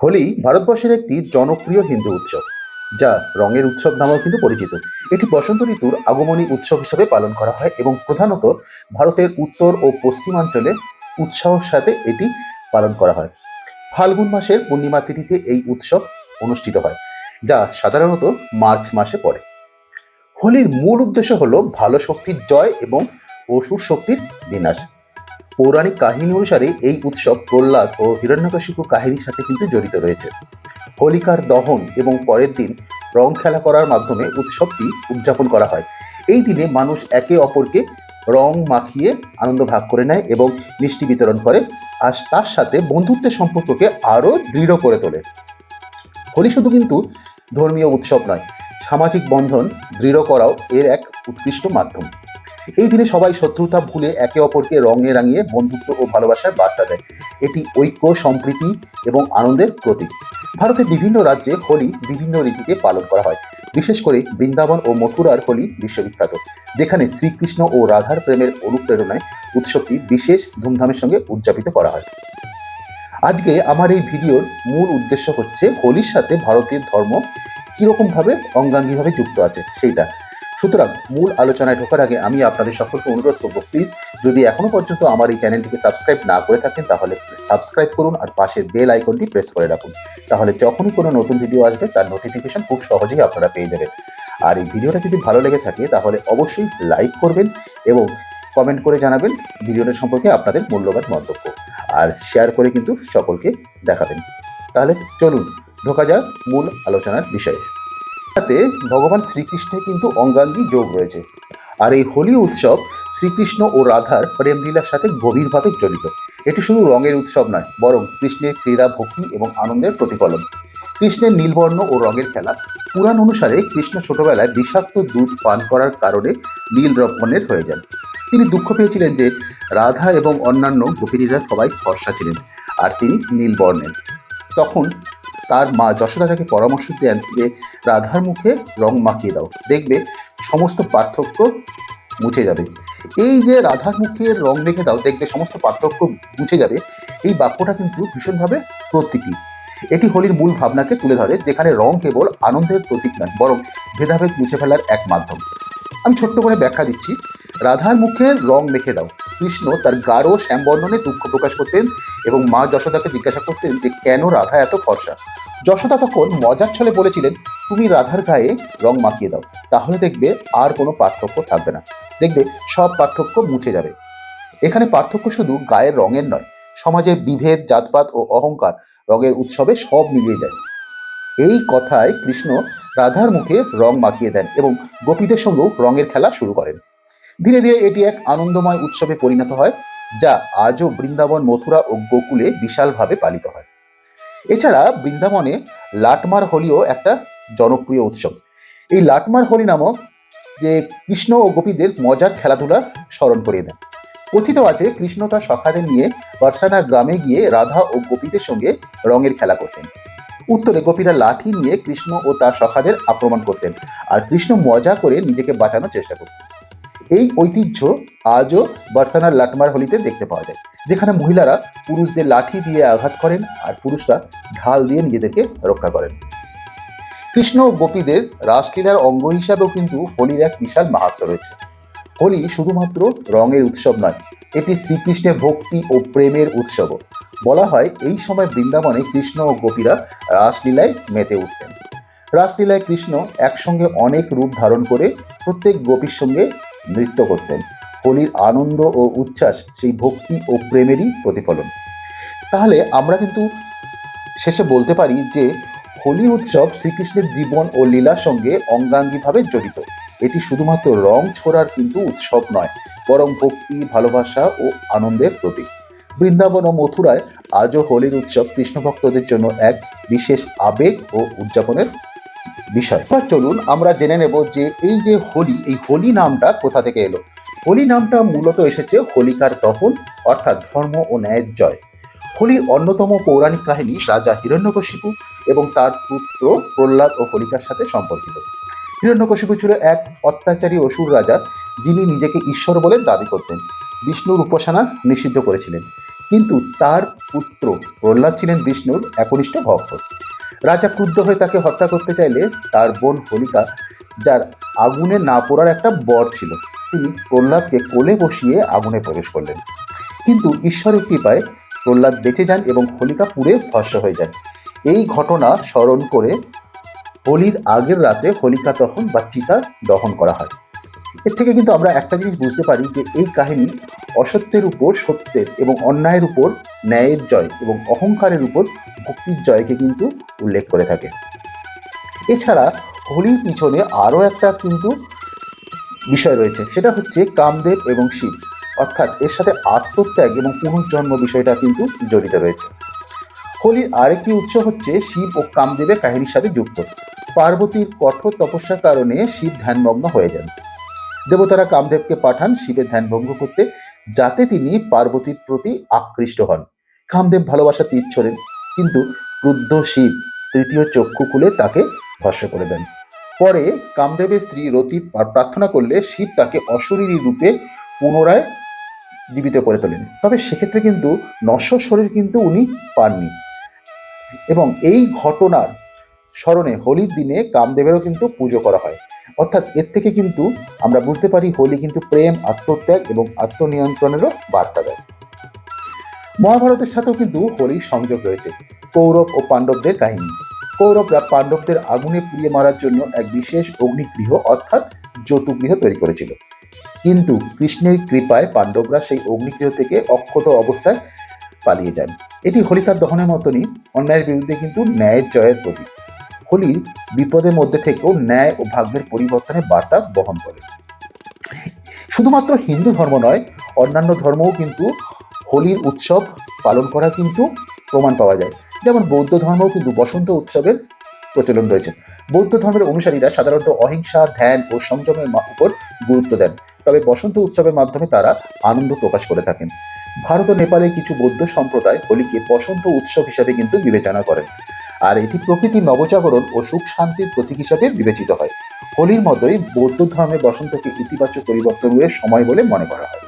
হোলি ভারতবর্ষের একটি জনপ্রিয় হিন্দু উৎসব, যা রঙের উৎসব নামেও কিন্তু পরিচিত। এটি বসন্ত ঋতুর আগমনী উৎসব হিসেবে পালন করা হয় এবং প্রধানত ভারতের উত্তর ও পশ্চিমাঞ্চলে উৎসাহের সাথে এটি পালন করা হয়। ফাল্গুন মাসের পূর্ণিমা তিথিতে এই উৎসব অনুষ্ঠিত হয়, যা সাধারণত মার্চ মাসে পড়ে। হোলির মূল উদ্দেশ্য হলো ভালো শক্তির জয় এবং অসুর শক্তির বিনাশ। পৌরাণিক কাহিনী অনুসারে এই উৎসব প্রহ্লাদ ও হিরণ্যকশিপু কাহিনীর সাথে কিন্তু জড়িত রয়েছে। হোলিকার দহন এবং পরের দিন রং খেলা করার মাধ্যমে উৎসবটি উদযাপন করা হয়। এই দিনে মানুষ একে অপরকে রং মাখিয়ে আনন্দ ভাগ করে নেয় এবং মিষ্টি বিতরণ করে, আর তার সাথে বন্ধুত্বের সম্পর্ককে আরও দৃঢ় করে তোলে। হোলি শুধু কিন্তু ধর্মীয় উৎসব নয়, সামাজিক বন্ধন দৃঢ় করাও এর এক উৎকৃষ্ট মাধ্যম। এই দিনে সবাই শত্রুতা ভুলে একে অপরকে রঙে রাঙিয়ে বন্ধুত্ব ও ভালোবাসার বার্তা দেয়। এটি ঐক্য, সম্প্রীতি এবং আনন্দের প্রতীক। ভারতের বিভিন্ন রাজ্যে হোলি বিভিন্ন রীতিতে পালন করা হয়। বিশেষ করে বৃন্দাবন ও মথুরার হোলি বিশ্ববিখ্যাত, যেখানে শ্রীকৃষ্ণ ও রাধার প্রেমের অনুপ্রেরণায় উৎসবটি বিশেষ ধুমধামের সঙ্গে উদযাপিত করা হয়। আজকে আমার এই ভিডিওর মূল উদ্দেশ্য হচ্ছে হোলির সাথে ভারতের ধর্ম কীরকমভাবে অঙ্গাঙ্গিভাবে যুক্ত আছে, সেইটা। সুতরাং মূল আলোচনায় ঢোকার আগে আমি আপনাদের সকলকে অনুরোধ করব প্লিজ যদি এখনও পর্যন্ত আমার এই চ্যানেলটিকে সাবস্ক্রাইব না করে থাকেন, তাহলে সাবস্ক্রাইব করুন আর পাশের বেল আইকনটি প্রেস করে রাখুন। তাহলে যখনই কোনো নতুন ভিডিও আসবে, তার নোটিফিকেশন খুব সহজেই আপনারা পেয়ে যাবেন। আর এই ভিডিওটা যদি ভালো লেগে থাকে, তাহলে অবশ্যই লাইক করবেন এবং কমেন্ট করে জানাবেন ভিডিওটা সম্পর্কে আপনাদের মূল্যবান মন্তব্য। আর শেয়ার করে কিন্তু সকলকে দেখাবেন। তাহলে চলুন, ঢোকা যাক মূল আলোচনার বিষয়ে। সাথে ভগবান শ্রীকৃষ্ণের কিন্তু অঙ্গাঙ্গী যোগ রয়েছে। আর এই হোলি উৎসব শ্রীকৃষ্ণ ও রাধার প্রেমলীলার সাথে গভীরভাবে জড়িত। এটি শুধু রঙের উৎসব নয়, বরং কৃষ্ণের ক্রীড়া ভক্তি এবং আনন্দের প্রতিফলন। কৃষ্ণের নীলবর্ণ ও রঙের খেলা পুরাণ অনুসারে কৃষ্ণ ছোটবেলায় বিষাক্ত দুধ পান করার কারণে নীল রঙের হয়ে যান। তিনি দুঃখ পেয়েছিলেন যে রাধা এবং অন্যান্য গোপিনীরা সবাই ফর্সা ছিলেন, আর তিনি নীল বর্ণের তখন তার মা যশোদা তাকে পরামর্শ দেন যে রাধার মুখে রং মাখিয়ে দাও, দেখবে সমস্ত পার্থক্য মুছে যাবে। এই যে রাধার মুখে রং মেখে দাও, দেখবে সমস্ত পার্থক্য মুছে যাবে, এই বাক্যটা কিন্তু ভীষণভাবে প্রতীকী। এটি হোলির মূল ভাবনাকে তুলে ধরে, যেখানে রং কেবল আনন্দের প্রতীক নয়, বরং ভেদাভেদ মুছে ফেলার এক মাধ্যম। আমি ছোট্ট করে ব্যাখ্যা দিচ্ছি। রাধার মুখে রং মেখে দাও। কৃষ্ণ তার গাঢ় শ্যামবর্ণনে দুঃখ প্রকাশ করতেন এবং মা যশোদাকে জিজ্ঞাসা করতেন যে কেন রাধা এত ফর্সা? যশোদা তখন মজার ছলে বলেছিলেন, তুমি রাধার গায়ে রং মাখিয়ে দাও, তাহলে দেখবে আর কোনো পার্থক্য থাকবে না। দেখবে সব পার্থক্য মুছে যাবে। এখানে পার্থক্য শুধু গায়ের রঙের নয়, সমাজের বিভেদ, জাতপাত ও অহংকার রঙের উৎসবে সব মিলিয়ে যায়। এই কথায় কৃষ্ণ রাধার মুখে রং মাখিয়ে দেন এবং গোপীদের সঙ্গেও রঙের খেলা শুরু করেন। ধীরে ধীরে এটি এক আনন্দময় উৎসবে পরিণত হয়, যা আজও বৃন্দাবন, মথুরা ও গোকুলে বিশালভাবে পালিত হয়। এছাড়া বৃন্দাবনে লাটমার হোলিও একটা জনপ্রিয় উৎসব। এই লাটমার হোলি নামক যে কৃষ্ণ ও গোপীদের মজার খেলাধুলা স্মরণ করিয়ে দেন কথিত আছে, কৃষ্ণ তার সখাদের নিয়ে বর্ষানা গ্রামে গিয়ে রাধা ও গোপীদের সঙ্গে রঙের খেলা করতেন। উত্তরে গোপীরা লাঠি নিয়ে কৃষ্ণ ও তার সখাদের আক্রমণ করতেন, আর কৃষ্ণ মজা করে নিজেকে বাঁচানোর চেষ্টা করতেন। এই ঐতিহ্য আজও বার্সানার লাটমার হোলিতে দেখতে পাওয়া যায়, যেখানে মহিলারা পুরুষদের লাঠি দিয়ে আঘাত করেন আর পুরুষরা ঢাল দিয়ে নিজেদেরকে রক্ষা করেন। কৃষ্ণ গোপীদের রাসলীলার অঙ্গ হিসাবেও কিন্তু হোলির এক বিশাল মাহাত্ম রয়েছে। হোলি শুধুমাত্র রঙের উৎসব নয়, এটি শ্রীকৃষ্ণের ভক্তি ও প্রেমের উৎসবও। বলা হয় এই সময় বৃন্দাবনে কৃষ্ণ ও গোপীরা রাসলীলায় মেতে উঠতেন। রাসলীলায় কৃষ্ণ একসঙ্গে অনেক রূপ ধারণ করে প্রত্যেক গোপীর সঙ্গে নৃত্য করতেন। হোলির আনন্দ ও উচ্ছ্বাস সেই ভক্তি ও প্রেমেরই প্রতিফলন। তাহলে আমরা কিন্তু শেষে বলতে পারি যে, হোলি উৎসব শ্রীকৃষ্ণের জীবন ও লীলার সঙ্গে অঙ্গাঙ্গিভাবে জড়িত। এটি শুধুমাত্র রং ছোড়ার কিন্তু উৎসব নয়, বরং ভক্তি, ভালোবাসা ও আনন্দের প্রতীক। বৃন্দাবন ও মথুরায় আজও হোলির উৎসব কৃষ্ণ ভক্তদের জন্য এক বিশেষ আবেগ ও উদযাপনের বিষয়। এবার চলুন আমরা জেনে নেব যে এই যে হোলি, এই হোলি নামটা কোথা থেকে এলো? হোলি নামটা মূলত এসেছে হোলিকার দহন অর্থাৎ ধর্ম ও ন্যায়ের জয়। হোলির অন্যতম পৌরাণিক কাহিনী রাজা হিরণ্যকশিপু এবং তার পুত্র প্রহ্লাদ ও হোলিকার সাথে সম্পর্কিত। হিরণ্যকশিপু ছিল এক অত্যাচারী অসুর রাজা, যিনি নিজেকে ঈশ্বর বলে দাবি করতেন। বিষ্ণুর উপাসনা নিষিদ্ধ করেছিলেন। কিন্তু তার পুত্র প্রহ্লাদ ছিলেন বিষ্ণুর একনিষ্ঠ ভক্ত। রাজা ক্রুদ্ধ হয়ে তাকে হত্যা করতে চাইলে তার বোন হোলিকা, যার আগুনে না পড়ার একটা বর ছিল, তিনি প্রহ্লাদকে কোলে বসিয়ে আগুনে প্রবেশ করলেন। কিন্তু ঈশ্বরের কৃপায় প্রহ্লাদ বেঁচে যান এবং হোলিকা পুড়ে ভস্য হয়ে যান এই ঘটনা স্মরণ করে হোলির আগের রাতে হোলিকা দহন বা চিতা দহন করা হয়। এর থেকে কিন্তু আমরা একটা জিনিস বুঝতে পারি যে এই কাহিনী অসত্যের উপর সত্যের এবং অন্যায়ের উপর ন্যায়ের জয় এবং অহংকারের উপর ভক্তির জয়কে কিন্তু উল্লেখ করে থাকে। এছাড়া হোলির পিছনে আরও একটা কিন্তু বিষয় রয়েছে, সেটা হচ্ছে কামদেব এবং শিব। অর্থাৎ এর সাথে আত্মত্যাগ এবং পুনর্জন্ম বিষয়টা কিন্তু জড়িত রয়েছে। হোলির আরেকটি উৎস হচ্ছে শিব ও কামদেবের কাহিনীর সাথে যুক্ত। পার্বতীর কঠোর তপস্যার কারণে শিব ধ্যানমগ্ন হয়ে যান। দেবতারা কামদেবকে পাঠান শিবের ধ্যান ভঙ্গ করতে, যাতে তিনি পার্বতীর প্রতি আকৃষ্ট হন। কামদেব ভালোবাসা তীর ছোড়েন। কিন্তু ক্রুদ্ধ শিব তৃতীয় চক্ষু খুলে তাকে ভস্য করে দেন। পরে কামদেবের স্ত্রী রতি প্রার্থনা করলে শিব তাকে অশরীরী রূপে পুনরায় জীবিত করে তোলেন। তবে সেক্ষেত্রে কিন্তু নশ্বর শরীর কিন্তু উনি পাননি। এবং এই ঘটনার স্মরণে হোলির দিনে কামদেবেরও কিন্তু পুজো করা হয়। অর্থাৎ এর থেকে কিন্তু আমরা বুঝতে পারি হোলি কিন্তু প্রেম, আত্মত্যাগ এবং আত্মনিয়ন্ত্রণেরও বার্তা দেয়। মহাভারতের সাথেও কিন্তু হোলির সংযোগ রয়েছে। কৌরব ও পাণ্ডবদের কাহিনী। কৌরবরা পাণ্ডবদের আগুনে পুড়িয়ে মারার জন্য এক বিশেষ অগ্নিগৃহ অর্থাৎ যতুগৃহ তৈরি করেছিল। কিন্তু কৃষ্ণের কৃপায় পাণ্ডবরা সেই অগ্নিগৃহ থেকে অক্ষত অবস্থায় পালিয়ে যান। এটি হোলিকার দহনের মতনই অন্যায়ের বিরুদ্ধে কিন্তু ন্যায়ের জয়ের প্রতীক। হোলি বিপদের মধ্যে থেকেও ন্যায় ও ভাগ্যের পরিবর্তনের বার্তা বহন করে। শুধুমাত্র হিন্দু ধর্ম নয়, অন্যান্য ধর্মও কিন্তু হোলির উৎসব পালন করার কিন্তু প্রমাণ পাওয়া যায়। যেমন বৌদ্ধ ধর্মও কিন্তু বসন্ত উৎসবের প্রচলন রয়েছে। বৌদ্ধ ধর্মের অনুসারীরা সাধারণত অহিংসা, ধ্যান ও সংযমের উপর গুরুত্ব দেন। তবে বসন্ত উৎসবের মাধ্যমে তারা আনন্দ প্রকাশ করে থাকেন। ভারত ও নেপালের কিছু বৌদ্ধ সম্প্রদায় হোলিকে বসন্ত উৎসব হিসাবে কিন্তু বিবেচনা করেন। আর এটি প্রকৃতির নবজাগরণ ও সুখ শান্তির প্রতীক হিসাবে বিবেচিত হয়। হোলির মতোই বৌদ্ধ ধর্মে বসন্তকে ইতিবাচক পরিবর্তনের সময় বলে মনে করা হয়।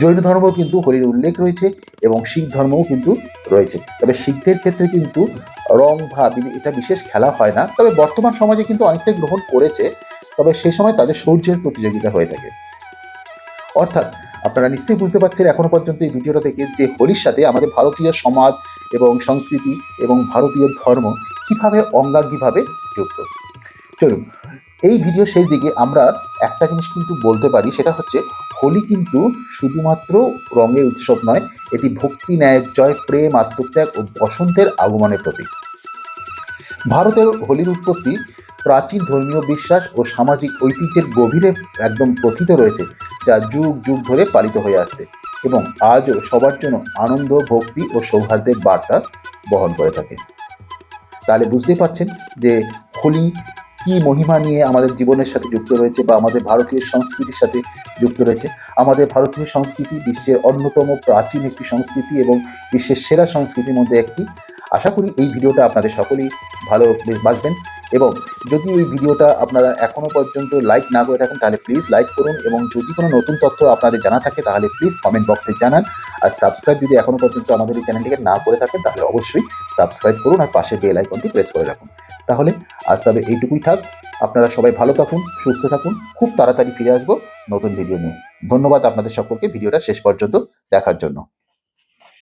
জৈন ধর্ম কিন্তু হোলির উল্লেখ রয়েছে এবং শিখ ধর্মও কিন্তু রয়েছে। তবে শিখদের ক্ষেত্রে কিন্তু রং, ভাব এটা বিশেষ খেলা হয় না। তবে বর্তমান সমাজে কিন্তু অনেকটাই গ্রহণ করেছে, তবে সেই সময় তাদের সৌর্যের প্রতিযোগিতা হয়ে থাকে। অর্থাৎ আপনারা নিশ্চয়ই বুঝতে পারছেন এখনও পর্যন্ত এই ভিডিওটা থেকে যে হোলির সাথে আমাদের ভারতীয় সমাজ এবং সংস্কৃতি এবং ভারতীয় ধর্ম কীভাবে অঙ্গাঙ্গিভাবে যুক্ত। চলুন, এই ভিডিও শেষ দিকে আমরা একটা জিনিস কিন্তু বলতে পারি, সেটা হচ্ছে হোলি কিন্তু শুধুমাত্র রঙের উৎসব নয়, এটি ভক্তি, ন্যায়, জয়, প্রেম, আত্মত্যাগ ও বসন্তের আগমনের প্রতীক। ভারতের হোলির উৎপত্তি প্রাচীন ধর্মীয় বিশ্বাস ও সামাজিক ঐতিহ্যের গভীরে একদম কথিত রয়েছে, যা যুগ যুগ ধরে পালিত হয়ে আসছে এবং আজও সবার জন্য আনন্দ, ভক্তি ও সৌহার্দ্যের বার্তা বহন করে থাকে। তাহলে বুঝতেই পারছেন যে হোলি কি মহিমা নিয়ে আমাদের জীবনের সাথে যুক্ত রয়েছে বা আমাদের ভারতীয় সংস্কৃতির সাথে যুক্ত রয়েছে? আমাদের ভারতীয় সংস্কৃতি বিশ্বের অন্যতম প্রাচীন একটি সংস্কৃতি এবং বিশ্বের সেরা সংস্কৃতির মধ্যে একটি। আশা করি এই ভিডিওটা আপনাদের সকলেই ভালো বাসবেন এবং যদি এই ভিডিওটা আপনারা এখনও পর্যন্ত লাইক না করে থাকেন, তাহলে প্লিজ লাইক করুন এবং যদি কোনো নতুন তথ্য আপনাদের জানা থাকে, তাহলে প্লিজ কমেন্ট বক্সে জানান। আর সাবস্ক্রাইব যদি এখনও পর্যন্ত আমাদের এই চ্যানেলটিকে না করে থাকেন, তাহলে অবশ্যই সাবস্ক্রাইব করুন আর পাশে বেল আইকনটি প্রেস করে রাখুন। তাহলে আজ তবে এইটুকুই থাক। আপনারা সবাই ভালো থাকুন, সুস্থ থাকুন। খুব তাড়াতাড়ি ফিরে আসব নতুন ভিডিও নিয়ে। ধন্যবাদ আপনাদের সকলকে। ভিডিওটা শেষ পর্যন্ত দেখার জন্য।